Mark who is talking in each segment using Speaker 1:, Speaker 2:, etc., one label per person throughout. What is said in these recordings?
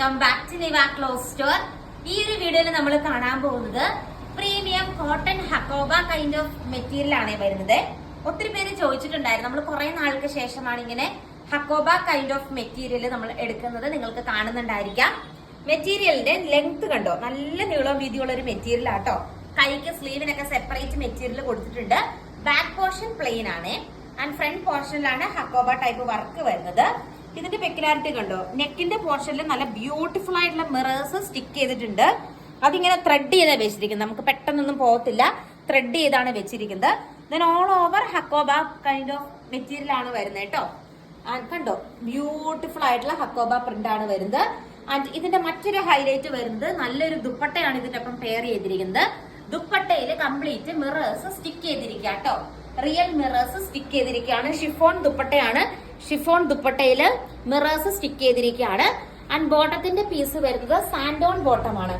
Speaker 1: Welcome back to Niva clothes store ഈ ഒരു വീഡിയോയിൽ നമ്മൾ കാണാൻ പോകുന്നത് premium cotton hakoba kind of material ആണ് വരുന്നത്. ഒത്തിരി പേര് ചോദിച്ചിട്ടുണ്ടായിരുന്നു. നമ്മൾ കുറെ നാൾക്ക് ശേഷമാണ് ഇങ്ങനെ ഹക്കോബ കൈൻഡ് ഓഫ് മെറ്റീരിയൽ നമ്മൾ എടുക്കുന്നത് നിങ്ങൾക്ക് കാണുന്നുണ്ടായിരിക്കാം. മെറ്റീരിയലിന്റെ ലെങ്ത് കണ്ടോ? നല്ല നീളവും വീതിയുള്ള ഒരു മെറ്റീരിയൽ ആട്ടോ. കൈക്ക് സ്ലീവിനൊക്കെ സെപ്പറേറ്റ് മെറ്റീരിയൽ കൊടുത്തിട്ടുണ്ട്. ബാക്ക് പോർഷൻ പ്ലെയിൻ ആണ്. ആൻഡ് ഫ്രണ്ട് പോർഷനിലാണ് ഹക്കോബ ടൈപ്പ് വർക്ക് വരുന്നത്. ഇതിന്റെ പെക്കുലാരിറ്റി കണ്ടോ? നെക്കിന്റെ പോർഷനിൽ നല്ല ബ്യൂട്ടിഫുൾ ആയിട്ടുള്ള മിറേഴ്സ് സ്റ്റിക്ക് ചെയ്തിട്ടുണ്ട്. അതിങ്ങനെ ത്രെഡ് ചെയ്താ വെച്ചിരിക്കുന്നത്. നമുക്ക് പെട്ടെന്നൊന്നും പോകത്തില്ല. ത്രെഡ് ചെയ്താണ് വെച്ചിരിക്കുന്നത്. Then all over hakoba kind of material ആണ് വരുന്നത് കേട്ടോ. കണ്ടോ? ബ്യൂട്ടിഫുൾ ആയിട്ടുള്ള ഹക്കോബ പ്രിന്റ് ആണ് വരുന്നത്. ആൻഡ് ഇതിന്റെ മറ്റൊരു ഹൈലൈറ്റ് വരുന്നത് നല്ലൊരു ദുപ്പട്ടയാണ് ഇതിന്റെ ഒപ്പം പെയർ ചെയ്തിരിക്കുന്നത്. ദുപ്പട്ടയിൽ കംപ്ലീറ്റ് മിറേഴ്സ് സ്റ്റിക്ക് ചെയ്തിരിക്കുക കേട്ടോ. റിയൽ മിറേഴ്സ് സ്റ്റിക്ക് ചെയ്തിരിക്കുകയാണ്. ഷിഫോൺ ദുപ്പട്ടയാണ്. ഷിഫോൺ ദുപ്പട്ടയിൽ മിറേഴ്സ് സ്റ്റിക്ക് ചെയ്തിരിക്കുകയാണ്. ആൻഡ് ബോട്ടത്തിന്റെ പീസ് വരുന്നത് സാൻഡോൺ ബോട്ടമാണ്.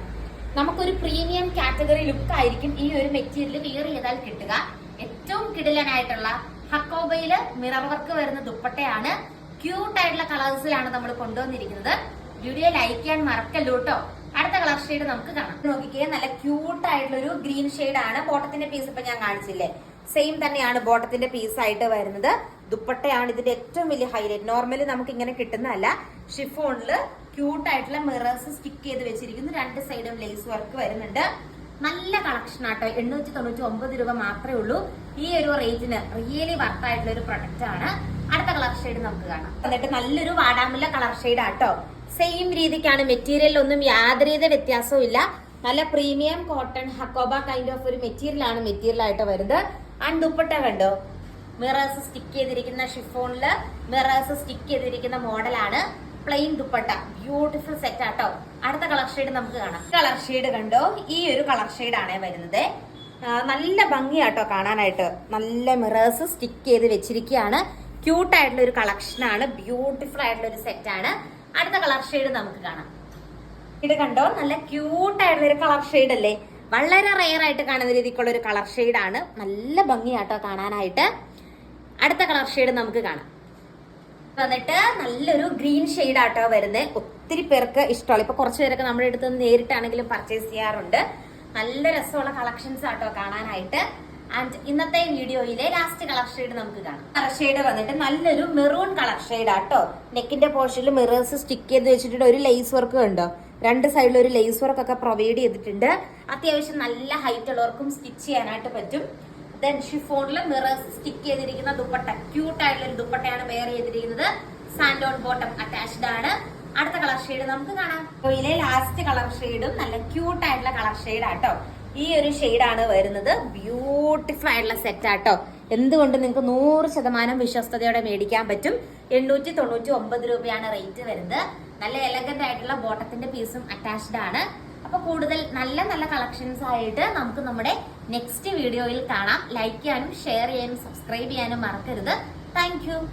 Speaker 1: നമുക്കൊരു പ്രീമിയം കാറ്റഗറി ലുക്ക് ആയിരിക്കും ഈ ഒരു മെറ്റീരിയൽ വിയർ ചെയ്താൽ കിട്ടുക. ഏറ്റവും കിടിലനായിട്ടുള്ള ഹക്കോബയിൽ മിറർ വർക്ക് വരുന്ന ദുപ്പട്ടയാണ്. ക്യൂട്ട് ആയിട്ടുള്ള കളേഴ്സിലാണ് നമ്മൾ കൊണ്ടുവന്നിരിക്കുന്നത്. വീഡിയോ ലൈക്ക് ചെയ്യാൻ മറക്കല്ലോ കേട്ടോ അടുത്ത കളർ ഷെയ്ഡ് നമുക്ക് കാണാം. നോക്കിക്കേ നല്ല ക്യൂട്ട് ആയിട്ടുള്ള ഒരു ഗ്രീൻ ഷെയ്ഡ് ആണ്. ബോട്ടത്തിന്റെ പീസ് ഇപ്പൊ ഞാൻ കാണിച്ചില്ലേ? സെയിം തന്നെയാണ് ബോട്ടത്തിന്റെ പീസ് ആയിട്ട് വരുന്നത്. ദുപ്പട്ടയാണ് ഇതിന്റെ ഏറ്റവും വലിയ ഹൈലൈറ്റ് നോർമലി നമുക്ക് ഇങ്ങനെ കിട്ടുന്നതല്ല. ഷിഫോണിൽ ക്യൂട്ട് ആയിട്ടുള്ള മിറേഴ്സ് സ്റ്റിക്ക് ചെയ്ത് വെച്ചിരിക്കുന്നു. രണ്ട് സൈഡും ലേസ് വർക്ക് വരുന്നുണ്ട്. നല്ല കളക്ഷൻ ആട്ടോ. എണ്ണൂറ്റി തൊണ്ണൂറ്റി ഒമ്പത് രൂപ മാത്രമേ ഉള്ളൂ. ഈ ഒരു റേറ്റിന് റിയലി വർത്ത് ആയിട്ടുള്ള ഒരു പ്രൊഡക്റ്റ് ആണ്. അടുത്ത കളർ ഷെയ്ഡ് നമുക്ക് കാണാം. എന്നിട്ട് നല്ലൊരു വാടാമുല്ല കളർ ഷെയ്ഡ് ആട്ടോ. സെയിം രീതിക്കാണ് മെറ്റീരിയൽ ഒന്നും യാതൊരുവിധ വ്യത്യാസവും ഇല്ല നല്ല premium cotton Hakoba kind of ഒരു മെറ്റീരിയൽ ആണ് മെറ്റീരിയൽ ആയിട്ട് വരുന്നത്. ആൻഡ് ദുപ്പട്ട കണ്ടോ? മിറേഴ്സ് സ്റ്റിക്ക് ചെയ്തിരിക്കുന്ന ഷിഫോണിൽ മിറേഴ്സ് സ്റ്റിക്ക് ചെയ്തിരിക്കുന്ന മോഡലാണ് പ്ലെയിൻ ദുപ്പട്ട. ബ്യൂട്ടിഫുൾ സെറ്റ് ആട്ടോ. അടുത്ത കളർ ഷെയ്ഡ് നമുക്ക് കാണാം. കളർ ഷെയ്ഡ് കണ്ടോ? ഈ ഒരു കളർ ഷെയ്ഡ് ആണ് വരുന്നത്. നല്ല ഭംഗിയാട്ടോ കാണാനായിട്ട്. നല്ല മിറേഴ്സ് സ്റ്റിക്ക് ചെയ്ത് വെച്ചിരിക്കുകയാണ് ക്യൂട്ട് ആയിട്ടുള്ള ഒരു കളക്ഷൻ ആണ്. ബ്യൂട്ടിഫുൾ ആയിട്ടുള്ള ഒരു സെറ്റ് ആണ്. അടുത്ത കളർ ഷെയ്ഡ് നമുക്ക് കാണാം. ഇത് കണ്ടോ? നല്ല ക്യൂട്ട് ആയിട്ടുള്ള ഒരു കളർ ഷെയ്ഡ് അല്ലേ? വളരെ റെയർ ആയിട്ട് കാണുന്ന രീതിക്കുള്ള ഒരു കളർ ഷെയ്ഡ് ആണ്. നല്ല ഭംഗിയാട്ടോ കാണാനായിട്ട്. അടുത്ത കളർ ഷെയ്ഡ് നമുക്ക് കാണാം. വന്നിട്ട് നല്ലൊരു ഗ്രീൻ ഷെയ്ഡ് ആട്ടോ വരുന്നത് ഒത്തിരി പേർക്ക് ഇഷ്ടമാണ്. ഇപ്പൊ കുറച്ച് പേരൊക്കെ നമ്മുടെ അടുത്ത് നേരിട്ടാണെങ്കിലും പർച്ചേസ് ചെയ്യാറുണ്ട്. നല്ല രസമുള്ള കളക്ഷൻസ് ആട്ടോ കാണാനായിട്ട്. ആൻഡ് ഇന്നത്തെ വീഡിയോയിലെ ലാസ്റ്റ് കളർ ഷെയ്ഡ് നമുക്ക് കാണാം. കളർ ഷെയ്ഡ് വന്നിട്ട് നല്ലൊരു മെറൂൺ കളർ ഷെയ്ഡ് ആട്ടോ. നെക്കിന്റെ പോർഷനിൽ മിറേഴ്സ് സ്റ്റിക്ക് ചെയ്ത് വെച്ചിട്ടുണ്ട്. ഒരു ലേസ് വർക്ക് കണ്ടോ രണ്ട് സൈഡിൽ ഒരു ലേസ് വർക്ക് ഒക്കെ പ്രൊവൈഡ് ചെയ്തിട്ടുണ്ട്. അത്യാവശ്യം നല്ല ഹൈറ്റ് ഉള്ളവർക്കും സ്റ്റിച്ച് ചെയ്യാനായിട്ട് പറ്റും. ദെൻ ഷിഫോണിൽ മിറേഴ്സ് സ്റ്റിക്ക് ചെയ്തിരിക്കുന്ന ദുപ്പട്ട ക്യൂട്ട് ആയിട്ടുള്ള ഒരു ദുപ്പട്ടയാണ് വെയർ ചെയ്തിരിക്കുന്നത്. സാൻഡോൺ ബോട്ടം അറ്റാച്ച്ഡ് ആണ്. അടുത്ത കളർ ഷെയ്ഡ് നമുക്ക് കാണാം. ലാസ്റ്റ് കളർ ഷെയ്ഡും നല്ല ക്യൂട്ട് ആയിട്ടുള്ള കളർ ഷെയ്ഡ് ആട്ടോ. ഈ ഒരു ഷെയ്ഡാണ് വരുന്നത്. ബ്യൂട്ടിഫുൾ ആയിട്ടുള്ള സെറ്റ് ആട്ടോ. എന്തുകൊണ്ട് നിങ്ങൾക്ക് നൂറ് ശതമാനം വിശ്വസ്തയോടെ മേടിക്കാൻ പറ്റും? എണ്ണൂറ്റി തൊണ്ണൂറ്റി ഒമ്പത് രൂപയാണ് റേറ്റ് വരുന്നത്. നല്ല എലഗന്റ് ആയിട്ടുള്ള ബോട്ടത്തിന്റെ പീസും അറ്റാച്ച്ഡ് ആണ്. അപ്പൊ കൂടുതൽ നല്ല നല്ല കളക്ഷൻസ് ആയിട്ട് നമുക്ക് നമ്മുടെ നെക്സ്റ്റ് വീഡിയോയിൽ കാണാം. ലൈക്ക് ചെയ്യാനും ഷെയർ ചെയ്യാനും സബ്സ്ക്രൈബ് ചെയ്യാനും മറക്കരുത്. താങ്ക്